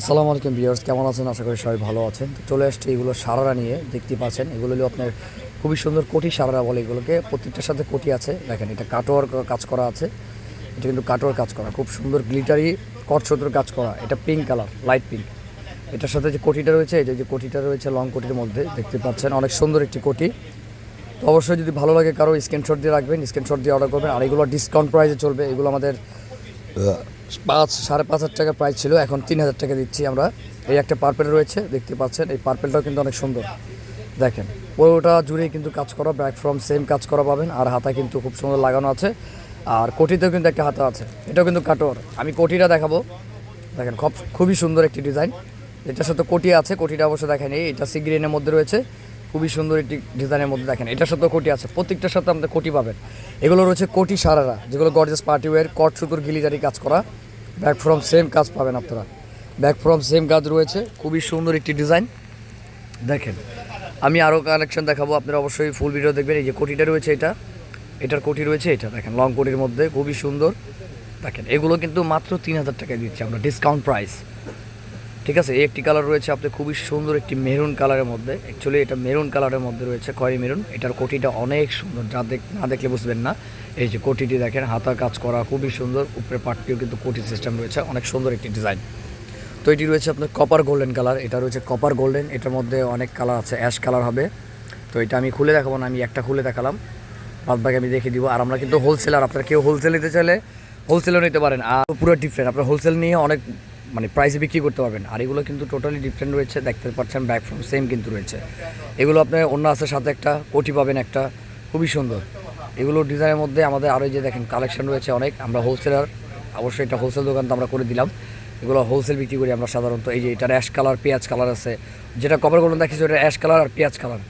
আসসালামু আলাইকুম ভিউয়ার্স, কেমন আছেন? আশা করি সবাই ভালো আছেন। তো চলে আসছে এগুলো সারারা নিয়ে, দেখতে পাচ্ছেন, এগুলো হলো আপনার খুবই সুন্দর কোটি সারারা বলে এগুলোকে। প্রত্যেকটার সাথে কোটি আছে, দেখেন, এটা কাটোয়ার কাজ করা আছে। এটা কিন্তু কাটোয়ার কাজ করা, খুব সুন্দর গ্লিটারি কটসুতোর কাজ করা, এটা পিঙ্ক কালার, লাইট পিঙ্ক। এটার সাথে যে কোটিটা রয়েছে এটা যে কোটিটা রয়েছে লং কোটির মধ্যে, দেখতে পাচ্ছেন, অনেক সুন্দর একটি কোটি। তো অবশ্যই যদি ভালো লাগে, কারও স্ক্রিনশট দিয়ে রাখবেন স্ক্রিনশট দিয়ে অর্ডার করবেন, আর এগুলো ডিসকাউন্ট প্রাইসে চলবে, এগুলো আমাদের পাঁচ, সাড়ে পাঁচ হাজার টাকা প্রাইস ছিল, এখন তিন হাজার টাকা দিচ্ছি আমরা। এই একটা পার্পেল রয়েছে, দেখতে পাচ্ছেন, এই পার্পেলটাও কিন্তু অনেক সুন্দর। দেখেন, পুরোটা জুড়েই কিন্তু কাজ করা ব্যাক ফ্রম সেম কাজ করা পাবেন, আর হাতা কিন্তু খুব সুন্দর লাগানো আছে, আর কোটিতেও কিন্তু একটা হাতা আছে, এটাও কিন্তু কাটোয়ার। আমি কোটিটা দেখাবো। দেখেন, খুব, খুবই সুন্দর একটি ডিজাইন এটার সাথে কোটি আছে, কোটিটা অবশ্য দেখেন এই এটা সি মধ্যে রয়েছে। খুবই সুন্দর একটি ডিজাইনের মধ্যে দেখেন। এটার সাথে কোটি আছে প্রত্যেকটার সাথে আমাদের কোটি পাবেন। এগুলো রয়েছে কোটি সারারা, যেগুলো গর্জেস পার্টি ওয়ার কট সুতোর গিলিজারি কাজ করা। ব্যাক ফ্রম সেম কাজ পাবেন আপনারা। ব্যাক ফ্রম সেম কাজ রয়েছে, খুবই সুন্দর একটি ডিজাইন দেখেন, আমি আরও কালেকশন দেখাবো, আপনারা অবশ্যই ফুল ভিডিও দেখবেন। এই যে কোটিটা রয়েছে এটা, এটার কোটি রয়েছে এটা, দেখেন লং কোটির মধ্যে, খুবই সুন্দর। দেখেন, এগুলো কিন্তু মাত্র তিন হাজার টাকায় দিচ্ছি আমরা ডিসকাউন্ট প্রাইস ঠিক আছে, এই একটি কালার রয়েছে আপনার খুবই সুন্দর একটি মেরুন কালারের মধ্যে। অ্যাকচুয়ালি এটা মেরুন কালারের মধ্যে রয়েছে খয়েরি মেরুন এটার কোটিটা অনেক সুন্দর, যা দেখ না দেখলে বুঝবেন না। এই যে কোটিটি দেখেন হাতা কাজ করা খুবই সুন্দর, উপরে পাটটিও কিন্তু কোটি সিস্টেম রয়েছে, অনেক সুন্দর একটি ডিজাইন তো এটি রয়েছে আপনার কপার গোল্ডেন কালার এটা রয়েছে কপার গোল্ডেন এটার মধ্যে অনেক কালার আছে অ্যাশ কালার হবে। তো এটা আমি খুলে দেখাবো না, আমি একটা খুলে দেখালাম। বাদ বাকি আমি দেখে দিব, আর আমরা কিন্তু হোলসেলার আপনারা কেউ হোলসেল নিতে চাইলে হোলসেলও নিতে পারেন। আর পুরো ডিফারেন্ট আপনার হোলসেল নিয়ে অনেক মানে প্রাইসে বিক্রি করতে পারবেন। আর এগুলো কিন্তু টোটালি ডিফারেন্ট রয়েছে। দেখতে পাচ্ছেন ব্যাক ফ্রম সেম কিন্তু রয়েছে। এগুলো আপনার অন্য আছে সাথে একটা কোটি পাবেন একটা। খুবই সুন্দর। এগুলো ডিজাইনের মধ্যে আমাদের আরও যে দেখেন কালেকশন রয়েছে অনেক। আমরা হোলসেলার অবশ্যই এটা হোলসেল দোকান তো আমরা করে দিলাম। এগুলো হোলসেল বিক্রি করি আমরা সাধারণত। এই যে এটার অ্যাশ কালার পেঁয়াজ কালার আছে। যেটা কভার গোল্ডেন দেখেছি ওটা অ্যাশ কালার আর পেঁয়াজ কালার